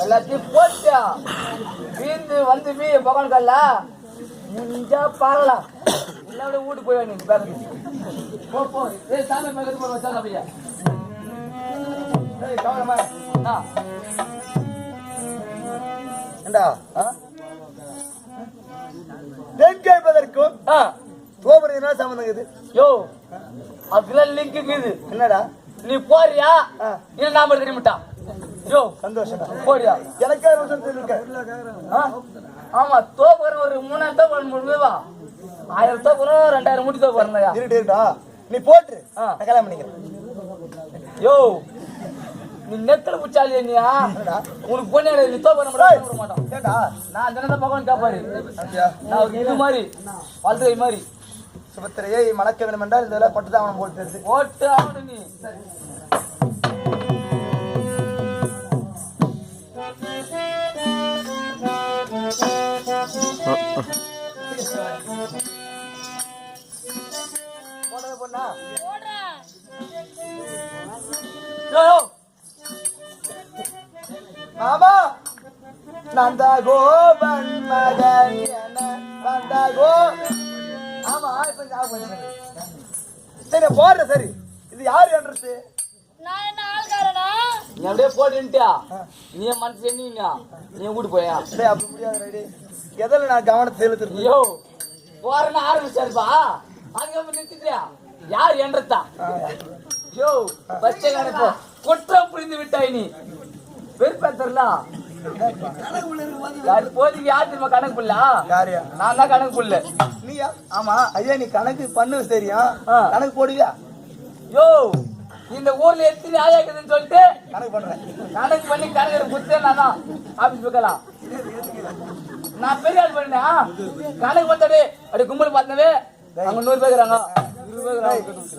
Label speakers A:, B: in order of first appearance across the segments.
A: எல்லாத்தையும் போட்டியா வீந்து வந்து மீ பகவான் கல்ல முடிஞ்சா பார்க்கலாம் இல்லை அப்படியே வீட்டுக்கு போய் நீ பேக்கு போ போ. ஏய் சாமி மேலே போய் வச்சா பையா. ஏய் கவனமா. ஆ.
B: ஏண்டா?
A: ஆ?
B: பெண் கேட்பதற்கும் என்ன சம்பந்தம் இது
A: யோ லிங்க் இருக்குது
B: என்னடா?
A: நீ போறியா. இல்ல நாம தெரியுமாட்டா யோ
B: சந்தோஷம்டா
A: போறியா?
B: எனக்கே?
A: ஆமா தோப்புறேன் ஒரு மூணாயிரம் தோப்பு முடிவா ஆயிரம் தோப்புறோம் ரெண்டாயிரம் முடி தோப்புறேன்யா
B: இருட்டு இருக்கா நீ போட்டு கல்யாணம் பண்ணிக்கிறேன்
A: யோ நீ நெத்தல புச்சாலியா
B: என்னடா?
A: உனக்கு பொண்ணு நீ தோப்புற விட மாட்டோம் நான் தினத்தை பகவான் காப்பாரு. நான் இது மாதிரி வலது கை மாதிரி.
B: சுபத்திரையை மணக்க வேண்டும் என்றால் இந்த பட்டு தான் அவன் போட்டு
A: ஓட்டு ஆகணும் நீ
B: பொண்ணா. மாமா நந்த கோபன் மகன் என நந்த கோ ஆமா இப்ப ஞாபகம். சரி போடுற சரி. இது யாரு என்றது?
C: நான் என்ன ஆள்காரனா?
A: நீ அப்படியே போட்டுன்ட்டியா நீ என் மனசு என்னீங்க நீ வீட்டு போயா?
B: டேய் அப்படி முடியாது ரெடி எதில் நான் கவனத்தை செலுத்துறது?
A: ஐயோ போறேன்னு ஆரம்பிச்சாருப்பா. அதுக்கப்புறம் நிறுத்திட்டியா யார் என்றதா? யோ பச்சை கணக்கு? குற்றம் புரிந்து விட்டாய் நீ. வெறுப்பேத்தர்ல யார் போதிக்கு யார் திரும்ப கணக்கு புள்ளா?
B: யாரியா?
A: நான் தான் கணக்கு புள்ள.
B: நீயா? ஆமா. ஐயா நீ கணக்கு பண்ணு
A: ஆ.
B: கணக்கு போடுவியா?
A: யோ இந்த ஊர்ல எத்தனை ஆயாக்குதுன்னு சொல்லிட்டு
B: கணக்கு பண்றேன்
A: கணக்கு பண்ணி கணக்கு புத்தே நான் தான் ஆபீஸ் போக்கலாம் நான் பெரிய ஆள் பண்ணேன்? கணக்கு பார்த்தாடே அப்படி கும்பல் பார்த்தவே அங்க நூறு பேர் இருக்கிறாங்க.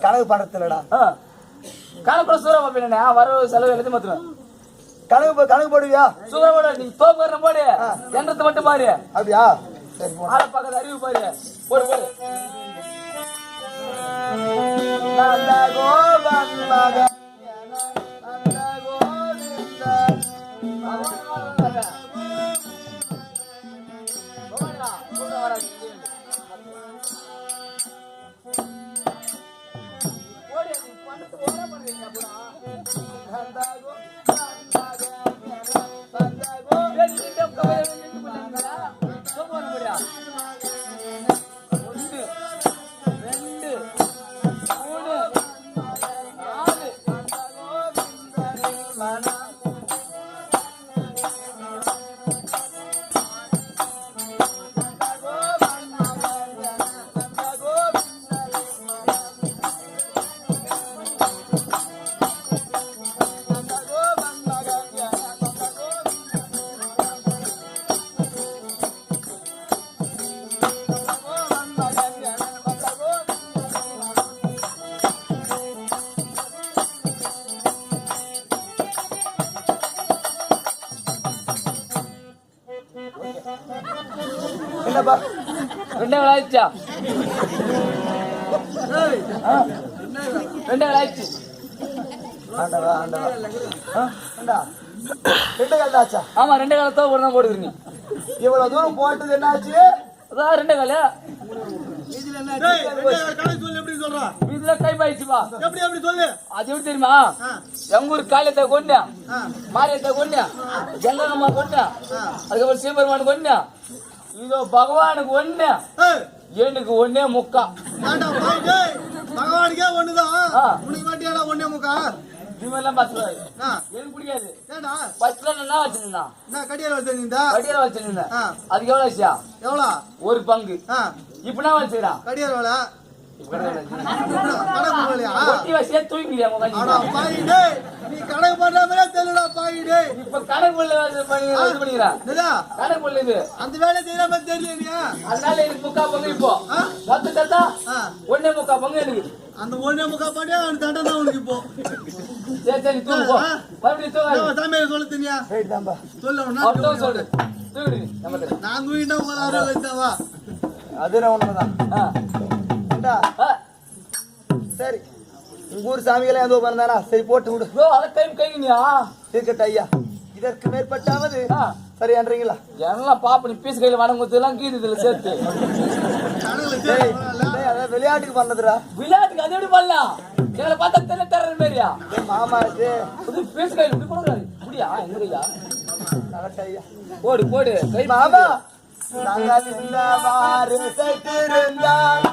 B: கணக்கு பண்றது இல்லடா
A: ஆ. கணக்கு கூட சூறா பார்ப்பேன் வரவு செலவு எல்லாத்தையும் மாத்துவேன்
B: கணக்கு கணக்கு போடுவியா?
A: போட நீ தோப்பு போடு. எண்ணத்தை மட்டும் பாரு.
B: அப்படியா? சரி.
A: ஆளை பக்கத்து அறிவு பாரு. போடு போடு.
B: நந்த கோபன் மகன் நந்த கோவிந்தன்
A: ரெண்டே வேலை ஆயிடுச்சு.
B: ஆண்டவா ஆண்டவா.
A: ஆமா ரெண்டே கால தான் ஒரு தான் போடுக்கிறீங்க
B: இவ்வளவு தூரம் போட்டது என்னாச்சு?
A: அதான் ரெண்டே கால.
D: டேய், ரெண்டு கணக்கு சொல்லு எப்படி சொல்றா?
A: இதுல டைம் ஆயிடுச்சுப்பா.
D: எப்படி எப்படி சொல்லு?
A: அது எப்படி தெரியுமா? எங்க ஊர் காளியத்தை கொண்டேன் மாரியத்தை கொண்டேன் ஜங்கம்மா கொண்டேன் அதுக்கப்புறம் சிவபெருமான் கொண்டேன் இதோ பகவானுக்கு ஒண்ணு. எனக்கு ஒண்ணே முக்கா.
D: பகவானுக்கே ஒண்ணுதான். உனக்கு மாட்டியாடா ஒண்ணே முக்கா?
A: இவெல்லாம்
D: ஆ,
A: எனக்கு பிடிக்காது?
D: ஏன்டா
A: ஃபர்ஸ்ட்ல நான் வச்சிருந்தான்
D: நான் கடியால வச்சிருந்தா?
A: வச்சிருந்தேன்.
D: ஆ.
A: அதுக்கு எவ்வளவு ஆச்சா
D: எவ்வளோ?
A: ஒரு பங்கு.
D: ஆ.
A: இப்ப நான் வச்சுக்கிறான்
D: கடியால நீ கணக்கு பண்ற மாதிரியே தெரியலடா பாய் டேய்
A: இப்ப கணக்கு கணக்கு இது
D: அந்த வேலை மாதிரி தெரியலையா
A: அதனால எனக்கு முக்கா பங்கு இப்போ? மொத்த முக்கா பங்கு எனக்கு
D: அந்த ஒண்ணே முக்கா பாட்டியா அவனுக்கு தண்டனை உனக்கு இப்போ
A: சரி சரி தூங்கு போ
D: ஆ.
A: மறுபடியும் தூங்காது
D: ஏன் சாமியார் சொல்ல தெரியா
B: ரைட் தான்பா
D: சொல்லு அவன்
A: அவர் தூங்க
D: நான் தூங்கிட்டா உங்களை
B: அது உண்மைதான் ஏண்டா சரி. உங்க ஊர் சாமிகளே ஏதோ பண்ணானா சரி போட்டு விடு.
A: டைம் கைங்கனியா
B: இருக்கட்டும் ஐயா. இதற்கு மேற்பட்டாவது
A: ஆ.
B: சரியான்றீங்களா
A: எல்லாம் பாப்ப நீ பீஸ் கையில வணங்குறதுலாம் கீது இதுல சேர்த்து.
B: விளையாட்டுக்கு பண்ணதுடா.
A: விளையாட்டுக்கு அது எப்படி பண்ணலாம்? எங்களை பார்த்தா தெரியல தர்ற மாதிரியா
B: மாமா இது.
A: பீஸ் கையில இப்படி கொடுக்குறாரு. இப்படியா எங்க ஐயா? போடு போடு. கை
B: மாமா நாங்கள் இந்த வாரு செட்டிருந்தால்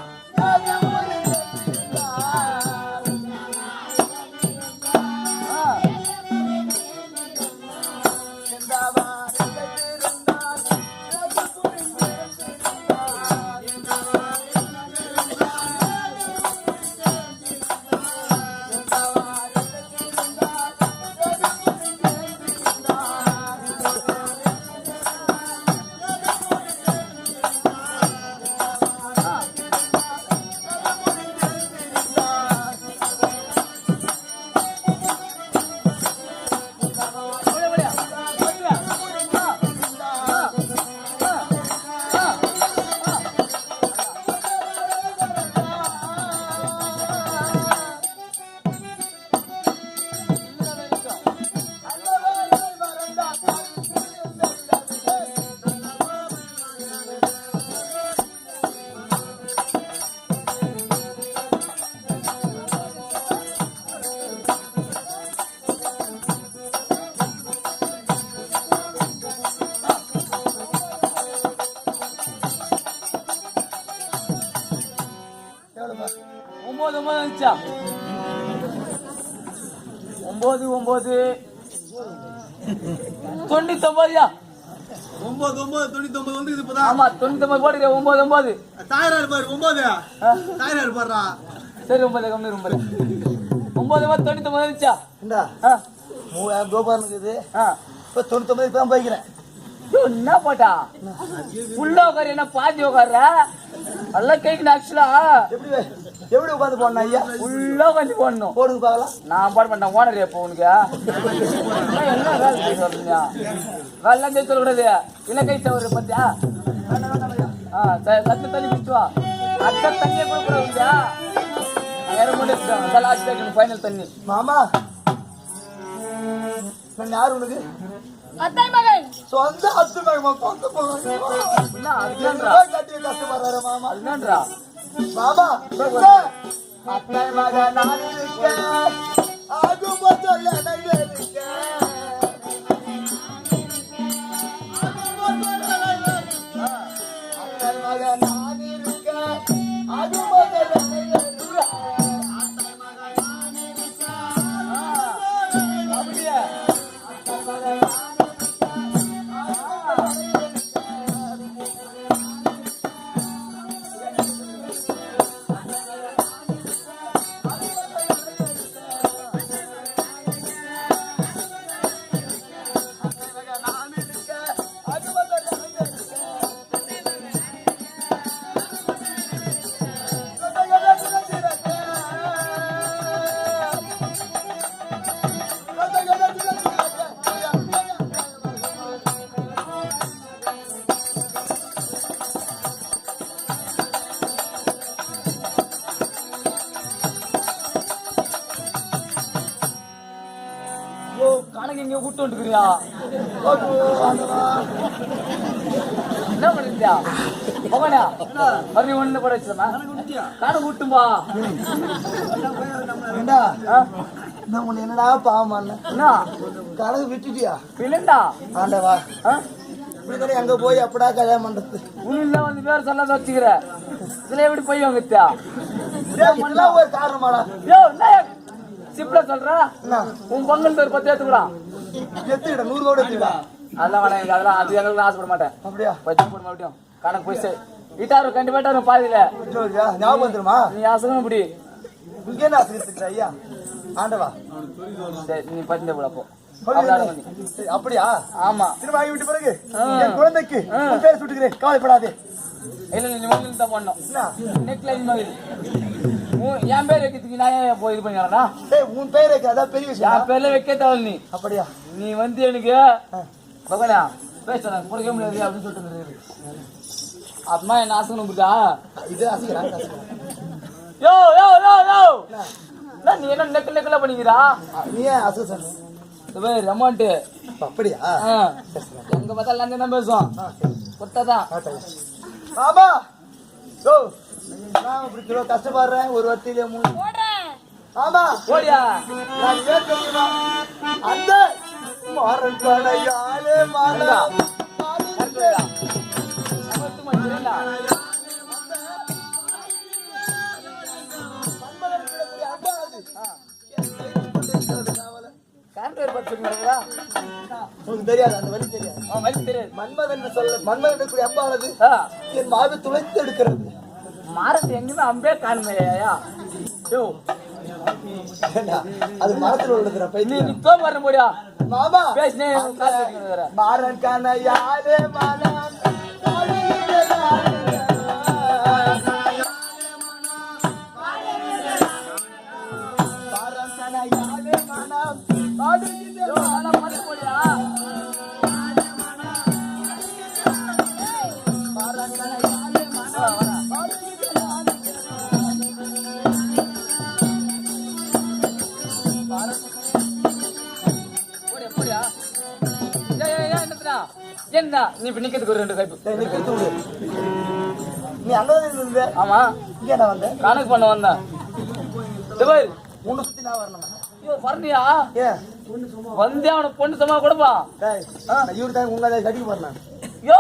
A: தொண்ணூத்தி ஒன்பதுயா
D: ஒன்பது ஒன்பது தொண்ணூத்தி ஒன்பது வந்து இப்பதான்.
A: ஆமா தொண்ணூத்தி ஒன்பது போடுறியா ஒன்பது ஒன்பது.
D: தாயரா இருப்பாரு ஒன்பது. தாயரா இருப்பாரா
A: சரி ஒன்பது கம்மி ஒன்பது. ஒன்பது ஒன்பது வந்துச்சா?
B: இந்தா.
A: ஆ,
B: மூவாயிரம் ரூபாய் இருக்குது
A: ஆ.
B: இப்போ தொண்ணூத்தொம்பது இப்போ தான் போய்க்கிறேன்
A: என்ன போட்டா? உள்ள உட்காரு என்ன பாதி உட்கார்ற? எல்லாம் கேட்கணும் ஆக்சுவலா
B: எப்படி வே- எப்படி உட்காந்து போடணும் ஐயா?
A: உள்ள உட்காந்து போடணும்.
B: போடுங்க பார்க்கலாம்.
A: நான் போட மாட்டேன் ஓனர் எப்போ உனக்கு? என்ன என்ன வேலை செய்ய சொல்றீங்க? வேலை செய்ய சொல்லக்கூடாது. இல்லை கை தவறு பத்தியா ஆ சரி லட்சம் தண்ணி குடிச்சு வா. அத்தை தண்ணியே கொடுக்குறவங்க வேற மட்டும் லாஸ்ட் ஃபைனல் தண்ணி.
B: மாமா நான் யார் உனக்கு?
C: அத்தை மகன்.
B: சொந்த அத்து மகமா சொந்த மகன். கட்டி கஷ்டப்படுறாரு மாமா?
A: அதுக்குன்றா
B: மாமா அத்தை மக நான் இருக்கேன் ஆகும் போது
A: வந்துக்கிறியா என்ன பண்ணிருந்தியா பகவானா மறுபடியும் ஒண்ணு கூட விட்டும்பா
B: ஏண்டா?
A: ஆ?
B: நான் உன்னை என்னடா பாவம் பண்ண
A: என்ன?
B: கணக்கு விட்டுட்டியா?
A: பிள்ளைண்டா
B: ஆண்டவா அங்க போய் அப்படா கல்யாணம் பண்றது?
A: உள்ள வந்து பேர் சொல்லாத வச்சுக்கிற. இதுல எப்படி போய்
B: இதெல்லாம் ஒரு காரணமாடா.
A: யோ என்ன? சிப்ல சொல்ற? உன் பொங்கல் பேர் பத்தி ஏத்துக்கடா.
B: எத்துக்கிட்ட நூறு கோடி எத்துக்கிட்டா
A: அதெல்லாம் வேணாம் அதெல்லாம் அது எங்களுக்கு ஆசைப்பட மாட்டேன்.
B: அப்படியா?
A: வச்சு போட மாட்டோம் கணக்கு போய் சே- வீட்டாரு கண்டிப்பா வரும் பாதியில?
B: ஞாபகம் வந்துருமா?
A: நீ ஆசைதான் இப்படி
B: இங்க என்ன ஆசிரியர் ஐயா ஆண்டவா.
A: சரி நீ பத்தி போட அப்போ
B: சொல்லு
A: அவ்வளவு
B: என்ன?
A: பண்ணி.
B: சரி, அப்படியா?
A: ஆமா.
B: திரும்ப ஆகி விட்டு பிறகு. என் குழந்தைக்கு பேர் சுட்டுக்கிறேன். கவலைப்படாதே.
A: இல்ல நீ மகளிர் தான் பண்ணோம் நெக்லைன் மகளிர் உன் என் பேர் வைக்கிறதுக்கு நான் போய் இது பண்ணிடுறேன்னா
B: டேய் உன் பேர் இருக்கு அதான் பெரிய விஷயம்.
A: என் பேர்ல வைக்க தேவை நீ.
B: அப்படியா?
A: நீ வந்து எனக்கு பகவானா பேசுறேன் பிடிக்க முடியாது அப்படின்னு சொல்லிட்டு. அப்புறமா என்ன ஆசை புரியுதா
B: இது அசிக்கிறாங்க
A: யோ யோ யோ யோ! நீ என்ன நெக்கு நெக்கல பண்ணிக்கிறா?
B: நீ அசோசன்
A: இது அமௌண்ட்
B: அப்படியா?
A: எங்க பார்த்தாலும் லஞ்சம் தான் பேசுவோம். கொடுத்தாதான்
B: ஆமா. ஓ நான் இப்படி கஷ்டப்படுறேன் ஒரு வட்டியிலே மூணு. ஆமா.
A: ஓடியா
B: நான் ஏன் தெரியுமா? அந்த மாறன் கடையாலே மாறா. உனக்கு தெரியாது அந்த வழி தெரியாது. மன்மதன் சொல்ல மன்மதன் கூடிய அம்பானது என் மாவை துளைத்து எடுக்கிறது.
A: மாரத்து எங்குமே அம்பே காணுமையா
B: அது மரத்தில் உள்ளதுற
A: நீ தோ வர முடியா
B: மாமா.
A: பேசினே காசு எடுக்கிறேன்
B: மாறன் கனையாலே மனம்.
A: நிக்கிறதுக்கு ஒரு ரெண்டு கைப்பு
B: நீ அங்கதான் இருந்த
A: ஆமா.
B: இங்கே நான் வந்தேன்
A: கணக்கு பண்ண வந்தேன் டேய்,
B: உன்னை சுத்தி நான் வரணுமா?
A: ஐயோ, வரலையா
B: ஏன்?
A: வந்தே அவனுக்கு பொண்ணு சமா கொடுப்பா.
B: இவரு தான் உங்களை கட்டிக்க போறேன்
A: யோ?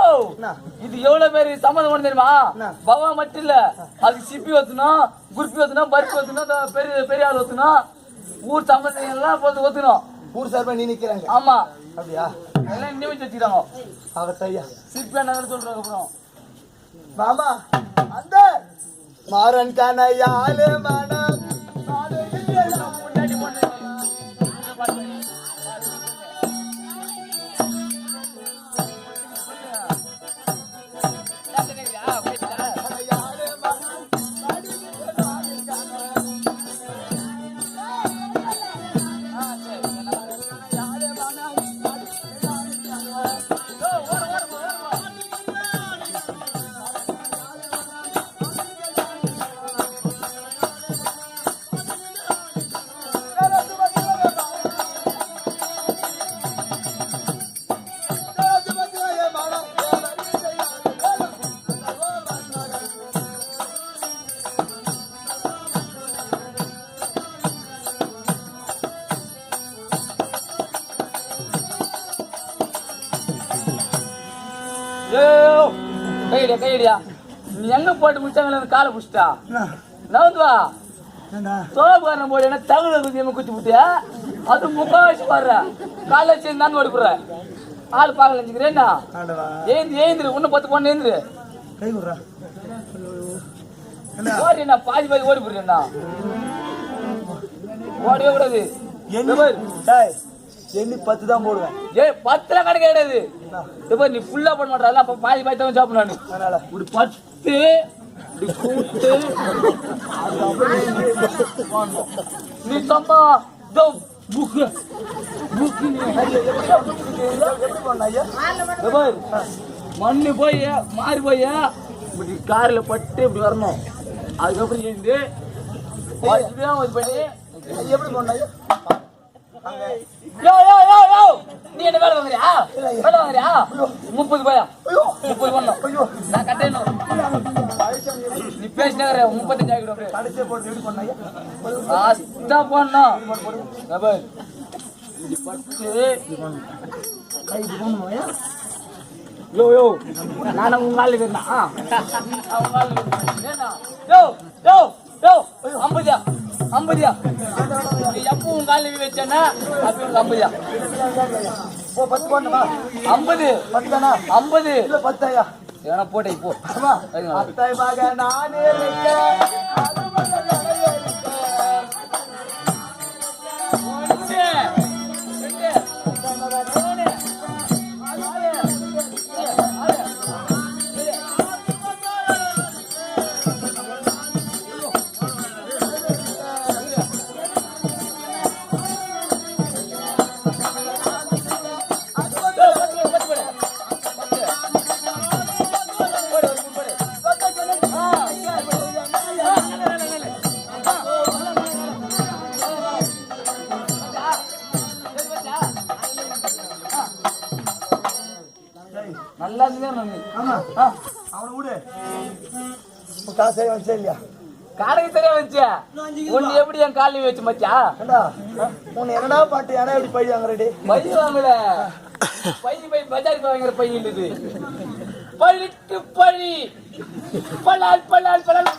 A: இது எவ்வளவு பேரு சம்மந்தம் தெரியுமா? பவா மட்டும் இல்ல. அதுக்கு சிப்பி வத்தணும் குருப்பி வத்தணும் பருப்பு இந்த பெரிய பெரிய ஆள் வத்தணும் ஊர் சம்பந்தம் எல்லாம் ஒத்துக்கணும்
B: ஊர் சார்பா நீ நிக்கிறாங்க.
A: ஆமா.
B: அப்படியா?
A: எல்லாம் நியமிச்சு வச்சுக்கிறாங்க
B: அவத்தையா
A: சிப்பி என்ன சொல்றாங்க அப்புறம்.
B: மாமா அந்த மாறன் கனையாலே மனம்
A: முன்னாடி பொண்ணு கையடியா கையடியா நீ எங்க போட்டு முடிச்சாங்க காலை புடிச்சிட்டா? நவுந்து வா. சோபக்காரன் போய் என்ன குத்தி எம்ம குத்தி புட்டியா? அது முக்காவாசி பாடுற காலை வச்சு நான் ஓடி போடுற ஆள் பார்க்கல நினைக்கிறேன்னா ஏந்து ஏந்திரு. இன்னும் பத்து பொண்ணு ஏந்திரு.
B: கை விடுறா
A: ஓடி என்ன? பாதி பாதி ஓடி போடுறேன்னா ஓடவே கூடாது.
B: எண்ணி பத்து தான் போடுவேன்.
A: ஏய் பத்துல கணக்கு கிடையாது. பாரு, நீ ஃபுல்லா பண்ண மாட்டாங்க அப்ப பாதி பாதி தான் சாப்பிடணும் நீ
B: அதனால?
A: இப்படி பத்து இப்படி கூட்டு. நீ தம்பா இதோ புக்கு புக்கு மண்ணு போய் மாறி போய் இப்படி கார்ல பட்டு இப்படி வரணும். அதுக்கப்புறம் பண்ணி.
B: எப்படி பண்ண
A: யோ யோ யோ யோ! நீ என்ன வேலை வாங்குறியா வேலை வாங்குறியா முப்பது போயா? முப்பது பண்ணும் நான் கட்டணும் நீ முப்பத்தஞ்சு ஆகிடும் லாஸ்டா
B: பண்ணுமா
A: யோ யோ. நான் உங்க யோ யோ யோ. ஐம்பதியா ஐம்பதியா? நீ எப்போ உங்க ஆளுக்கு வச்சேன்னா அப்போ ஐம்பதியா?
B: ஓ பத்து பண்ணுமா
A: ஐம்பது.
B: பத்து தானா
A: ஐம்பது.
B: இல்ல பத்து ஐயா
A: ஏன்னா போட்டே போ.
B: ஆமா
A: அதுங்க.
B: அத்தை மக நானே வச்சே இல்லையா
A: கடைக்கு தெரிய வச்சியா உன்னை எப்படி என் காலையில் வச்சு மச்சா?
B: உன்னை என்னடா பாட்டு? ஏன்னா இப்படி பழி வாங்குறடி?
A: பை வாங்கல. பை பை பஜாருக்கு வாங்குற பை இல்லது பழிக்கு பழி. பலால் பலால் பலால்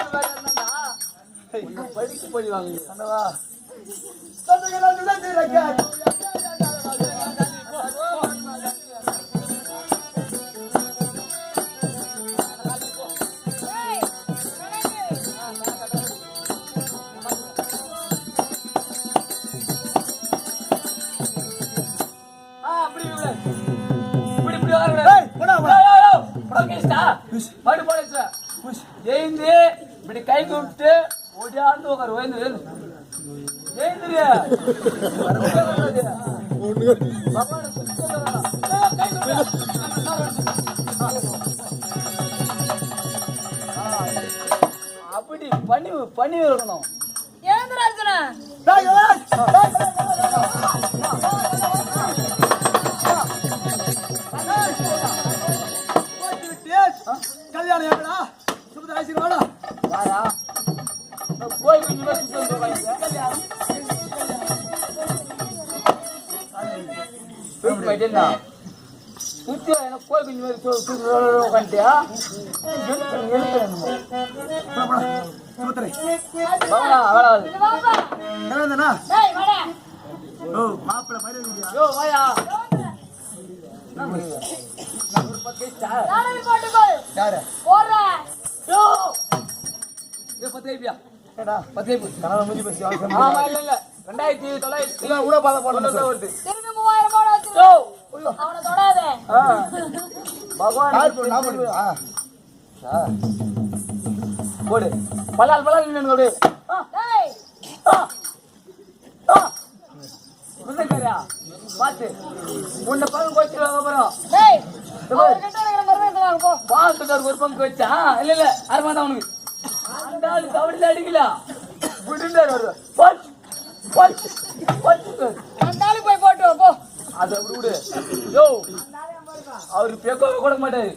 A: பழிக்கு பழி வாங்குங்க எழுந்து, இப்படி கை கூப்பிட்டு உட்காரணும். ஏய், கை கூப்பிடு. ஆ, அப்படி பண்ணி பண்ணி இருக்கணும்
C: எழுந்துரு அர்ஜுனா
B: கனவு முடிஞ்சு போச்சு அவசரம்
A: ஆமா, இல்ல, இல்ல. ரெண்டாயிரத்தி தொள்ளாயிரத்தி
B: கூட பாதை சார்.
A: வருது.
C: மூவாயிரம். அவனை தொடாத.
A: பகவான்
B: போடு? நான் போடுவேன். ஆ.
A: ஆ. போடு. பல்லால் பல்லால் நின்னு போடு ஆ,
C: டேய்
A: ஆ, ஆ. முன்னக்காரியா? பாத்து. உன்னை பங்கு வச்சிருவாங்க அப்புறம்
C: டேய் அவர்கிட்ட இருக்கிற மருமகத்தை வாங்க போ.
A: பாத்துக்காருக்கு ஒரு பங்கு வச்சா? இல்ல இல்ல. அருமா தான் உனக்கு அந்த ஆளு கபடியில அடிக்கல. விடுந்தாரு அவரு போச்சு போச்சு போச்சு
C: அந்த ஆளுக்கு போய் போட்டு வா, போ
A: அது விடு. யோ அவருக்கு பேக்கோ கொடுக்க மாட்டாரு.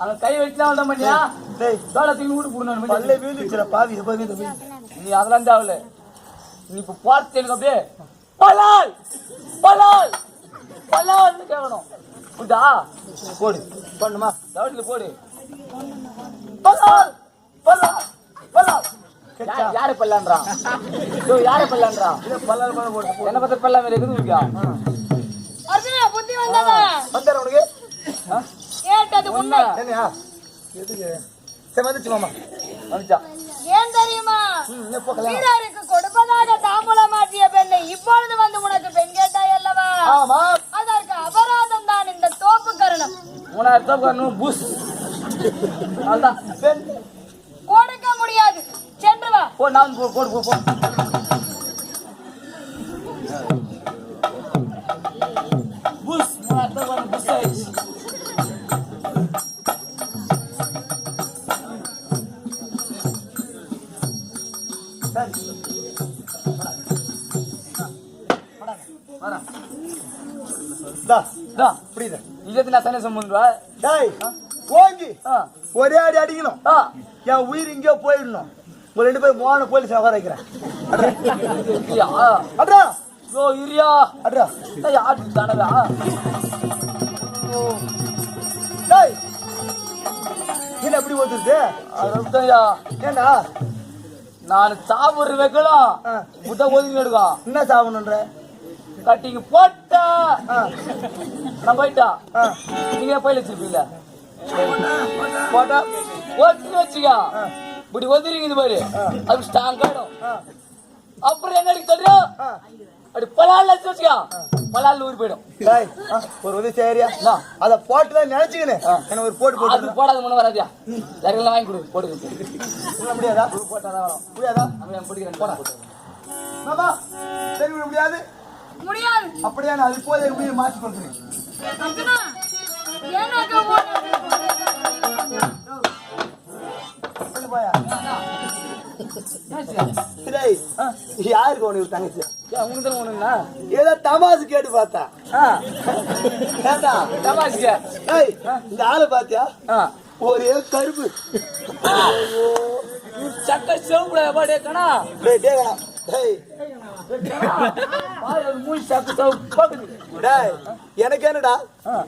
A: அங்க கை வச்சுதான் வந்தா பண்ணியா
B: டேய்
A: தோலை தூக்கி வீடு போடணும்
B: பல்லே வீழ்ந்துச்சுடா பாவி இந்த வீடு.
A: நீ அதெல்லாம் தேவையில்ல. நீ இப்ப பார்த்து எனக்கு அப்படியே பலால் பலால் பலால்னு கேட்கணும் புரியுதா? போடு பண்ணுமா தவட்டில போடு. பலால் பலால் பலால். யாரு பல்லான்றா? யோ யாரு பல்லான்றா?
B: பல்லாறு பழம் போட்டு
A: என்ன பத்தி பல்லாம் வேற எதுவும் இருக்கா
C: அர்ஜுனா புத்தி வந்ததா
B: வந்தாரு உனக்கு
A: ஆ?
C: கேட்டது உண்மை
A: ஒண்ணா
B: என்னையா எதுக்கு? சரி வந்துச்சு மாமா.
A: வந்துச்சா?
C: ஏன் தெரியுமா? வீரருக்கு கொடுப்பதாக தாம்பூலம் மாற்றிய பெண்ணை இப்பொழுது வந்து உனக்கு பெண் கேட்டாய் அல்லவா?
B: ஆமா.
C: அதற்கு அபராதம் தான் இந்த தோப்பு கரணம்.
A: மூணாயிரம் பூஸ். அதான்.
B: பெண்.
C: கொடுக்க முடியாது. சென்று வா.
A: போ நான் போ போடு போ போ.
B: புரியுது
A: இஜத்து நான் சனி சம்பந்தா
B: டேய் ஓங்கி ஒரே அடி அடிக்கணும் என் உயிர் எங்கேயோ போயிடணும் உங்க ரெண்டு பேரும் மோன போலீஸ் உட்கார வைக்கிறேன் அட்ரா
A: யோ இரியா
B: அட்ரா
A: ஆட்டு தானடா
B: டேய் என்ன எப்படி ஓட்டுது
A: அதுதான்யா
B: ஏண்டா
A: நான் சாப்பிடுற வைக்கலாம். முட்டை ஒதுங்கி எடுக்கும்
B: என்ன சாப்பிடணுன்ற
A: கட்டிங்க போட்டா. நான் போயிட்டா. நீங்க பயில வச்சிருப்பீங்களா
B: போட்டா
A: ஒட்டு வச்சுக்கா. இப்படி ஒதுரிங்குது பாரு. அது ஸ்ட்ராங் ஆயிடும். அப்புறம் என்ன தெரியும் அப்படி பலால் வச்சு வச்சுக்கா. பலால் ஊறி போயிடும்.
B: ஒரு உதவி சரியா? அத போட்டு தான் நினைச்சுக்கினேன்.
A: ஆ.
B: எனக்கு ஒரு போட்டு
A: அது
B: போட்டு
A: போடாத முன்ன வராதியா? யாருக்கெல்லாம் வாங்கி கொடு போடுங்க
B: விட முடியாதா?
A: போட்டாதான் வரும்.
B: முடியாதா?
A: பிடிக்கிறேன். போடா.
B: மாமா சரி முடியாது.
C: முடியாது.
B: அப்படியே நான் அது போய் என் உயிரை மாற்றி? டேய் யாருக்கு உனக்கு தங்கச்சி?
A: தான் ஒண்ணுங்களா
B: ஏதோ தமாசு கேட்டு பார்த்தா.
A: தமாஷிக்க
B: ஏய் இந்த ஆளு பாத்தியா?
A: ஆ.
B: ஒரே கருப்பு.
A: சட்டை சிவப்புல பாடே கணா
B: டேய் எனக்கு என்னடா?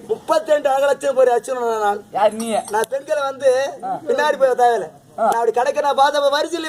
B: முப்பத்தி ரெண்டு அகலட்சம் போய் அச்சுனா நான் நான் பெண்களை வந்து பின்னாடி போய் தேவையில்ல. நான் அப்படி கடைக்கு நான் பார்த்த வரிசையில்